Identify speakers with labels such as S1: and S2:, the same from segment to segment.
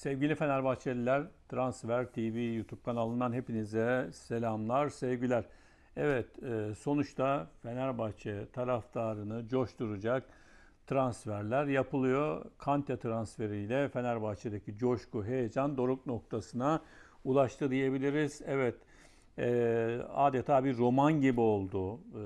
S1: Sevgili Fenerbahçeliler, Transfer TV YouTube kanalından hepinize selamlar, sevgiler. Evet, e, sonuçta Fenerbahçe taraftarını coşturacak transferler yapılıyor. Kante transferiyle Fenerbahçe'deki coşku, heyecan doruk noktasına ulaştı diyebiliriz. Evet, e, adeta bir roman gibi oldu e,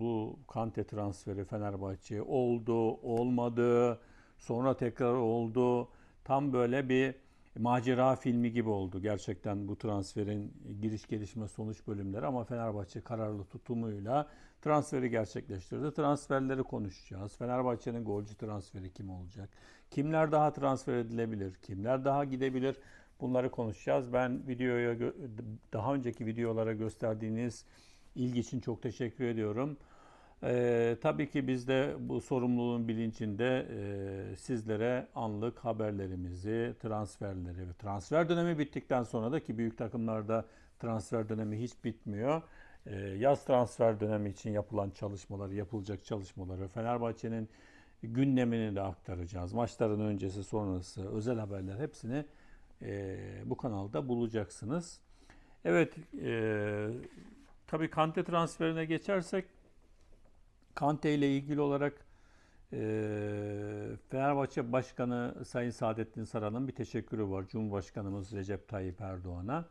S1: bu Kante transferi Fenerbahçe. Oldu, olmadı, sonra tekrar oldu. Tam böyle bir macera filmi gibi oldu gerçekten bu transferin giriş gelişme sonuç bölümleri ama Fenerbahçe kararlı tutumuyla transferi gerçekleştirdi. Transferleri konuşacağız. Fenerbahçe'nin golcü transferi kim olacak? Kimler daha transfer edilebilir? Kimler daha gidebilir? Bunları konuşacağız. Ben videoya daha önceki videolara gösterdiğiniz ilgi için çok teşekkür ediyorum. Ee, tabii ki biz de bu sorumluluğun bilincinde e, sizlere anlık haberlerimizi, transferleri ve transfer dönemi bittikten sonra da ki büyük takımlarda transfer dönemi hiç bitmiyor. Ee, yaz transfer dönemi için yapılan çalışmaları, yapılacak çalışmaları, Fenerbahçe'nin gündemini de aktaracağız. Maçların öncesi, sonrası, özel haberler hepsini e, bu kanalda bulacaksınız. Evet, e, tabii Kante transferine geçersek Kante ile ilgili olarak e, Fenerbahçe Başkanı Sayın Saadettin Saran'ın bir teşekkürü var. Cumhurbaşkanımız Recep Tayyip Erdoğan'a.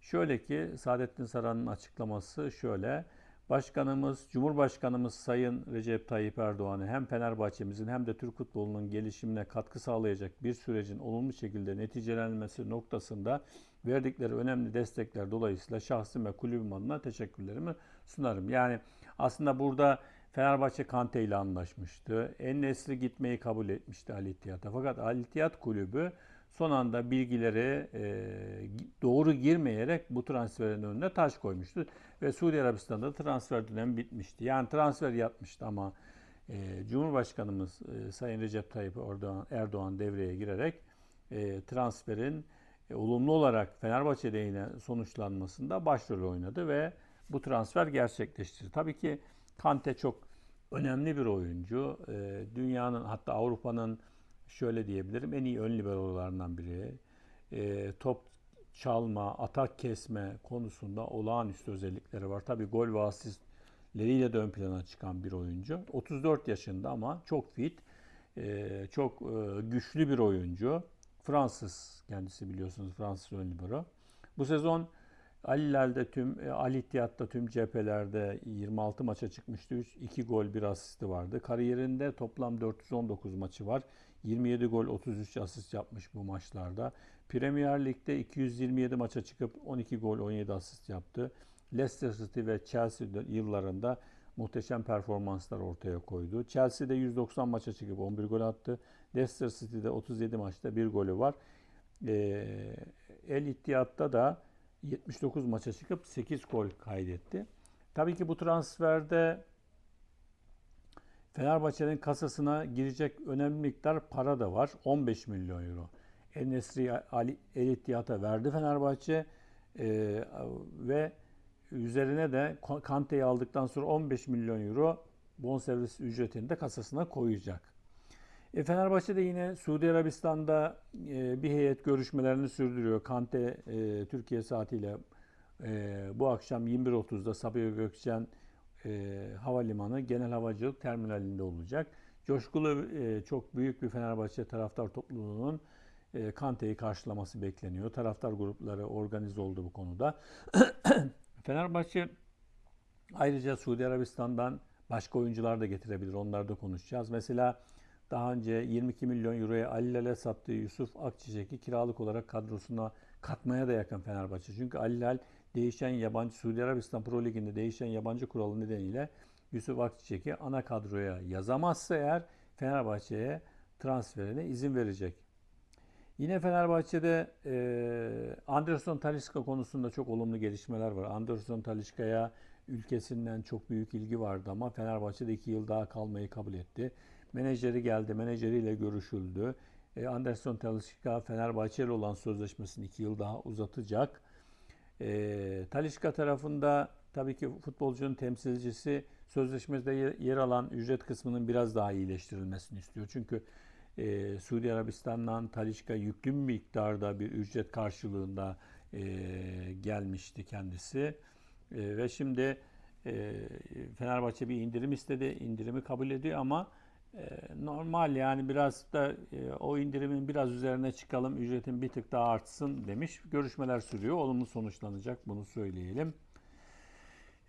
S1: Şöyle ki Saadettin Saran'ın açıklaması şöyle. Başkanımız, Cumhurbaşkanımız Sayın Recep Tayyip Erdoğan'ı hem Fenerbahçe'mizin hem de Türk futbolunun gelişimine katkı sağlayacak bir sürecin olumlu şekilde neticelenmesi noktasında verdikleri önemli destekler dolayısıyla şahsım ve kulübüm adına teşekkürlerimi sunarım. Yani aslında burada Fenerbahçe Kante ile anlaşmıştı. En-Nesyri gitmeyi kabul etmişti Al Ittihad'a. Fakat Al İttihad kulübü son anda bilgileri e, doğru girmeyerek bu transferin önüne taş koymuştu. Ve Suudi Arabistan'da da transfer dönemi bitmişti. Yani transfer yapmıştı ama e, Cumhurbaşkanımız e, Sayın Recep Tayyip Erdoğan, Erdoğan devreye girerek e, transferin e, olumlu olarak Fenerbahçe lehine sonuçlanmasında başrol oynadı ve bu transfer gerçekleşti. Tabii ki Kante çok önemli bir oyuncu. E, dünyanın hatta Avrupa'nın şöyle diyebilirim en iyi ön liberolarından biri. E, top çalma, atak kesme konusunda olağanüstü özellikleri var. Tabii gol ve asistleriyle de ön plana çıkan bir oyuncu. 34 yaşında ama çok fit, e, çok e, güçlü bir oyuncu. Fransız kendisi biliyorsunuz Fransız ön libero. Bu sezon Al Hilal'de tüm e, Al İttihad'da tüm cephelerde 26 maça çıkmıştı. 3 2 gol, 1 asisti vardı. Kariyerinde toplam 419 maçı var. 27 gol, 33 asist yapmış bu maçlarda. Premier Lig'de 227 maça çıkıp 12 gol, 17 asist yaptı. Leicester City ve Chelsea yıllarında muhteşem performanslar ortaya koydu. Chelsea'de 190 maça çıkıp 11 gol attı. Leicester City'de 37 maçta 1 golü var. Ee, El İttihad'da da 79 maça çıkıp 8 gol kaydetti. Tabii ki bu transferde Fenerbahçe'nin kasasına girecek önemli miktar para da var. 15 milyon euro. En-Nesyri Ali El İttihad'a verdi Fenerbahçe ee, ve üzerine de Kante'yi aldıktan sonra 15 milyon euro bonservis ücretini de kasasına koyacak. E, Fenerbahçe de yine Suudi Arabistan'da e, bir heyet görüşmelerini sürdürüyor. Kante e, Türkiye saatiyle e, bu akşam 21.30'da Sabiha Gökçen e, Havalimanı Genel Havacılık Terminalinde olacak. Coşkulu e, çok büyük bir Fenerbahçe taraftar topluluğunun e, Kante'yi karşılaması bekleniyor. Taraftar grupları organize oldu bu konuda. Fenerbahçe ayrıca Suudi Arabistan'dan başka oyuncular da getirebilir. Onları da konuşacağız. Mesela daha önce 22 milyon euroya Ali Hilal'e sattığı Yusuf Akçiçek'i kiralık olarak kadrosuna katmaya da yakın Fenerbahçe. Çünkü Ali Hilal değişen yabancı Suudi Arabistan Pro Ligi'nde değişen yabancı kuralı nedeniyle Yusuf Akçiçek'i ana kadroya yazamazsa eğer Fenerbahçe'ye transferine izin verecek. Yine Fenerbahçe'de e, Anderson Talisca konusunda çok olumlu gelişmeler var. Anderson Talisca'ya ülkesinden çok büyük ilgi vardı ama Fenerbahçe'de iki yıl daha kalmayı kabul etti. Menajeri geldi, menajeriyle görüşüldü. E, Anderson Talisca Fenerbahçe ile olan sözleşmesini iki yıl daha uzatacak. E, Talisca tarafında tabii ki futbolcunun temsilcisi sözleşmede yer alan ücret kısmının biraz daha iyileştirilmesini istiyor. Çünkü e, Suudi Arabistan'dan Talişka yüklü bir miktarda bir ücret karşılığında e, gelmişti kendisi. E, ve şimdi e, Fenerbahçe bir indirim istedi. İndirimi kabul ediyor ama normal yani biraz da e, o indirimin biraz üzerine çıkalım, ücretin bir tık daha artsın demiş. Görüşmeler sürüyor. Olumlu sonuçlanacak bunu söyleyelim.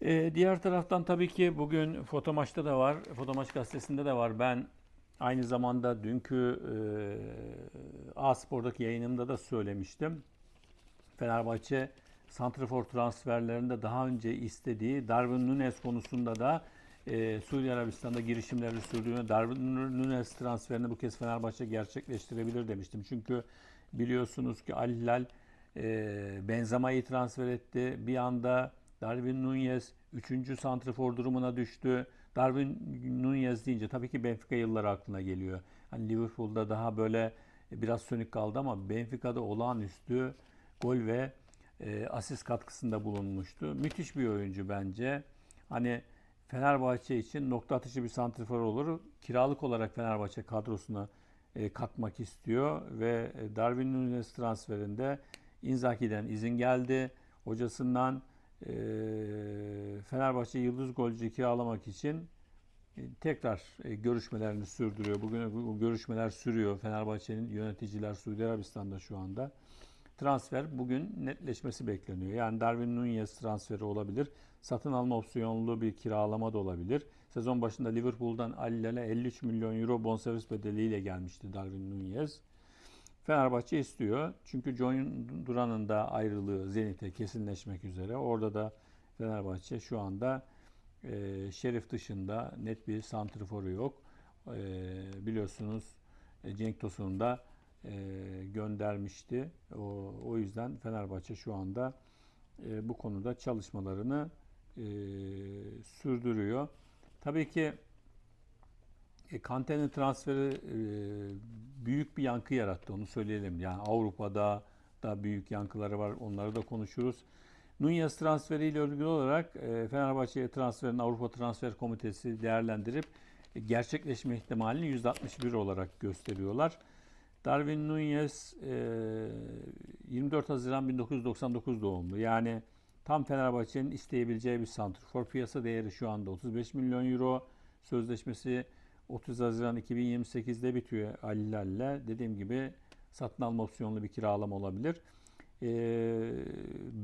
S1: E, diğer taraftan tabii ki bugün Fotomaç'ta da var, Fotomaç gazetesinde de var. Ben aynı zamanda dünkü e, A-Spor'daki yayınımda da söylemiştim. Fenerbahçe Santrafor transferlerinde daha önce istediği Darwin Nunes konusunda da e, Suudi Arabistan'da girişimleri sürdüğünü, Darwin Nunes transferini bu kez Fenerbahçe gerçekleştirebilir demiştim. Çünkü biliyorsunuz ki Al Hilal e, Benzema'yı transfer etti. Bir anda Darwin Nunez 3. santrafor durumuna düştü. Darwin Nunez deyince tabii ki Benfica yılları aklına geliyor. Hani Liverpool'da daha böyle biraz sönük kaldı ama Benfica'da olağanüstü gol ve e, asist katkısında bulunmuştu. Müthiş bir oyuncu bence. Hani Fenerbahçe için nokta atışı bir santrifor olur. Kiralık olarak Fenerbahçe kadrosuna e, katmak istiyor ve e, Darwin Nunes transferinde Inzaghi'den izin geldi. Hocasından e, Fenerbahçe yıldız golcü kiralamak için e, tekrar e, görüşmelerini sürdürüyor. Bugün bu görüşmeler sürüyor. Fenerbahçe'nin yöneticiler Suudi Arabistan'da şu anda. Transfer bugün netleşmesi bekleniyor. Yani Darwin Nunez transferi olabilir. Satın alma opsiyonlu bir kiralama da olabilir. Sezon başında Liverpool'dan Al Hilal'e 53 milyon euro bonservis bedeliyle gelmişti Darwin Nunez. Fenerbahçe istiyor. Çünkü John Duran'ın da ayrılığı Zenit'e kesinleşmek üzere. Orada da Fenerbahçe şu anda e, Şerif dışında net bir santriforu yok. E, biliyorsunuz e, Cenk Tosun'u da e, göndermişti. O, o yüzden Fenerbahçe şu anda e, bu konuda çalışmalarını e, sürdürüyor. Tabii ki e, Kante'nin transferi e, büyük bir yankı yarattı onu söyleyelim. Yani Avrupa'da da büyük yankıları var. Onları da konuşuruz. Nunez transferiyle ilgili olarak e, Fenerbahçe'ye transferin Avrupa Transfer Komitesi değerlendirip e, gerçekleşme ihtimalini %61 olarak gösteriyorlar. Darwin Nunez e, 24 Haziran 1999 doğumlu. Yani tam Fenerbahçe'nin isteyebileceği bir santrfor. Piyasa değeri şu anda 35 milyon euro. Sözleşmesi 30 Haziran 2028'de bitiyor Ali Hilal'le. Dediğim gibi satın alma opsiyonlu bir kiralama olabilir. E,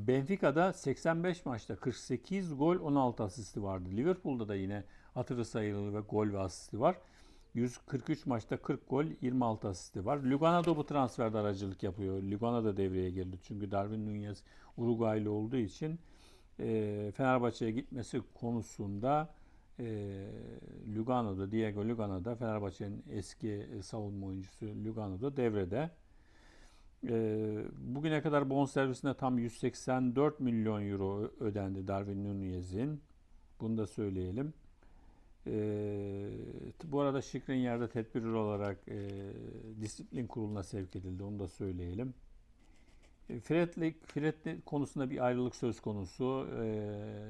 S1: Benfica'da 85 maçta 48 gol 16 asisti vardı. Liverpool'da da yine hatırı sayılı ve gol ve asisti var. 143 maçta 40 gol, 26 asisti var. Lugano'da bu transferde aracılık yapıyor. Lugano da devreye girdi. Çünkü Darwin Nunez Uruguaylı olduğu için e, Fenerbahçe'ye gitmesi konusunda e, Lugano'da, Diego Lugano'da Fenerbahçe'nin eski savunma oyuncusu Lugano'da devrede. E, bugüne kadar bonservisine tam 184 milyon euro ödendi Darwin Nunez'in. Bunu da söyleyelim. E, bu arada Şikrin tedbir olarak e, disiplin kuruluna sevk edildi. Onu da söyleyelim. E, Fred'le Fred konusunda bir ayrılık söz konusu. E,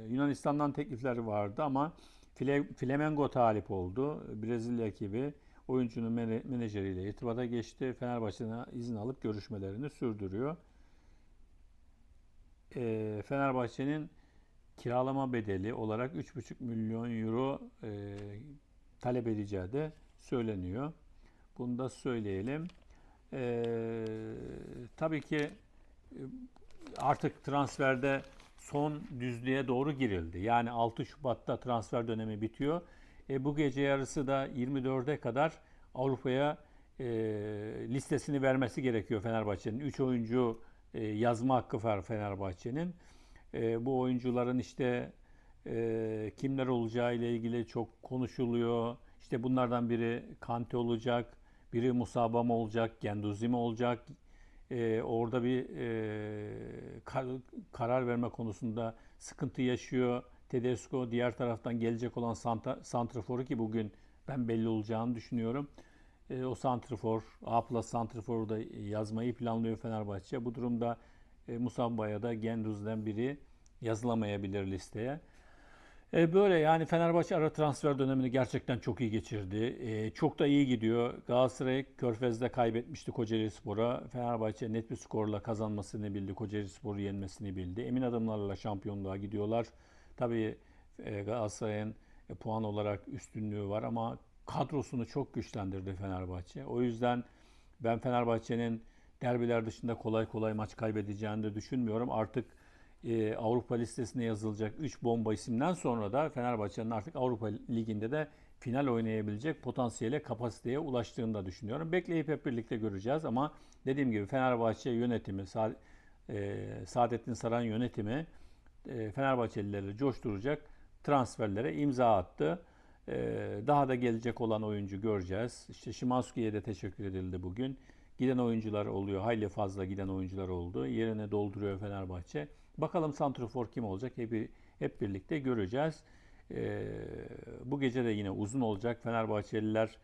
S1: Yunanistan'dan teklifler vardı ama Fle, Flamengo talip oldu. Brezilya ekibi oyuncunun menajeriyle irtibata geçti. Fenerbahçe'den izin alıp görüşmelerini sürdürüyor. E, Fenerbahçe'nin kiralama bedeli olarak 3,5 milyon euro e, talep edeceği de söyleniyor. Bunu da söyleyelim. E, tabii ki e, artık transferde son düzlüğe doğru girildi. Yani 6 Şubat'ta transfer dönemi bitiyor. E, bu gece yarısı da 24'e kadar Avrupa'ya e, listesini vermesi gerekiyor Fenerbahçe'nin. 3 oyuncu e, yazma hakkı var Fenerbahçe'nin. E, bu oyuncuların işte e, kimler olacağı ile ilgili çok konuşuluyor. İşte bunlardan biri Kante olacak, biri Musaba mı olacak, Genduzi mi olacak. E, orada bir e, kar, karar verme konusunda sıkıntı yaşıyor. Tedesco diğer taraftan gelecek olan Santa, Santrafor'u ki bugün ben belli olacağını düşünüyorum. E, o Santrafor, A plus Santrafor'u da yazmayı planlıyor Fenerbahçe. Bu durumda e, Musamba'ya da Genduz'den biri yazılamayabilir listeye. E, böyle yani Fenerbahçe ara transfer dönemini gerçekten çok iyi geçirdi. E, çok da iyi gidiyor. Galatasaray Körfez'de kaybetmişti Kocaeli Spor'a. Fenerbahçe net bir skorla kazanmasını bildi. Kocaeli Spor'u yenmesini bildi. Emin adımlarla şampiyonluğa gidiyorlar. Tabii e, Galatasaray'ın e, puan olarak üstünlüğü var ama kadrosunu çok güçlendirdi Fenerbahçe. O yüzden ben Fenerbahçe'nin derbiler dışında kolay kolay maç kaybedeceğini de düşünmüyorum. Artık e, Avrupa listesine yazılacak 3 bomba isimden sonra da Fenerbahçe'nin artık Avrupa Ligi'nde de final oynayabilecek potansiyele, kapasiteye ulaştığını da düşünüyorum. Bekleyip hep birlikte göreceğiz ama dediğim gibi Fenerbahçe yönetimi, Sa- e, Saadettin Saran yönetimi e, Fenerbahçelileri coşturacak transferlere imza attı. E, daha da gelecek olan oyuncu göreceğiz. İşte Şimanski'ye de teşekkür edildi bugün. Giden oyuncular oluyor. Hayli fazla giden oyuncular oldu. Yerine dolduruyor Fenerbahçe. Bakalım santrofor kim olacak? Hep, hep birlikte göreceğiz. E, bu gece de yine uzun olacak. Fenerbahçeliler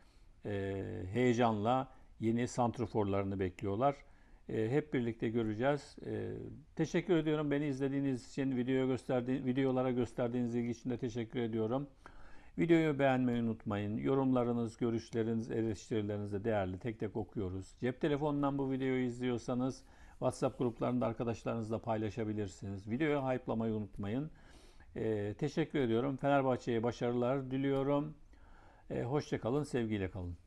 S1: e, heyecanla yeni santroforlarını bekliyorlar. E, hep birlikte göreceğiz. E, teşekkür ediyorum beni izlediğiniz için, videoya gösterdiğiniz, videolara gösterdiğiniz ilgi için de teşekkür ediyorum. Videoyu beğenmeyi unutmayın. Yorumlarınız, görüşleriniz, eleştirileriniz de değerli. Tek tek okuyoruz. Cep telefonundan bu videoyu izliyorsanız WhatsApp gruplarında arkadaşlarınızla paylaşabilirsiniz. Videoyu hype'lamayı unutmayın. E, teşekkür ediyorum. Fenerbahçe'ye başarılar diliyorum. E, hoşça kalın, sevgiyle kalın.